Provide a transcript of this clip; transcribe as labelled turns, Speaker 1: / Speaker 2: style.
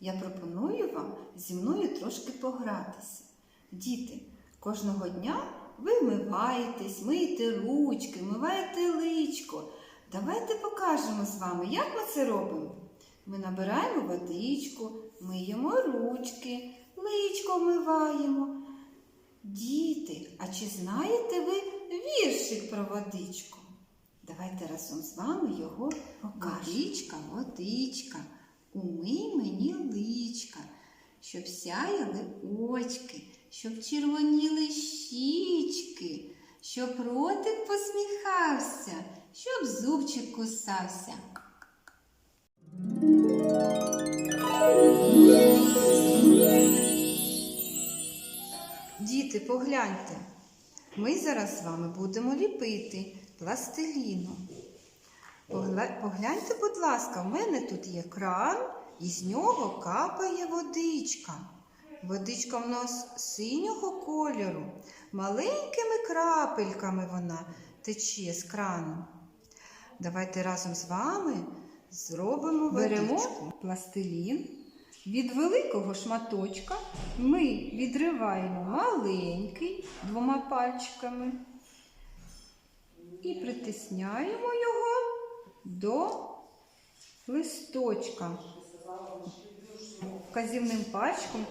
Speaker 1: я пропоную вам зі мною трошки погратися. Діти, кожного дня ви вмиваєтесь, миєте ручки, миваєте личко. Давайте покажемо з вами, як ми це робимо. Ми набираємо водичку, миємо ручки, личко вмиваємо. Діти, а чи знаєте ви віршик про водичку? Давайте разом з вами його покажемо. Водичка, водичка, умий мені личка, щоб сяяли очки, щоб червоніли щічки, щоб ротик посміхався, щоб зубчик кусався. Діти, погляньте. Ми зараз з вами будемо ліпити пластиліну. Погляньте, будь ласка, в мене тут є кран, і з нього капає водичка. Водичка в нас синього кольору. Маленькими крапельками вона тече з крану. Давайте разом з вами зробимо
Speaker 2: Беремо
Speaker 1: водичку.
Speaker 2: пластилін. Від великого шматочка ми відриваємо маленький двома пальчиками і притисняємо його до листочка. Вказівним пальчиком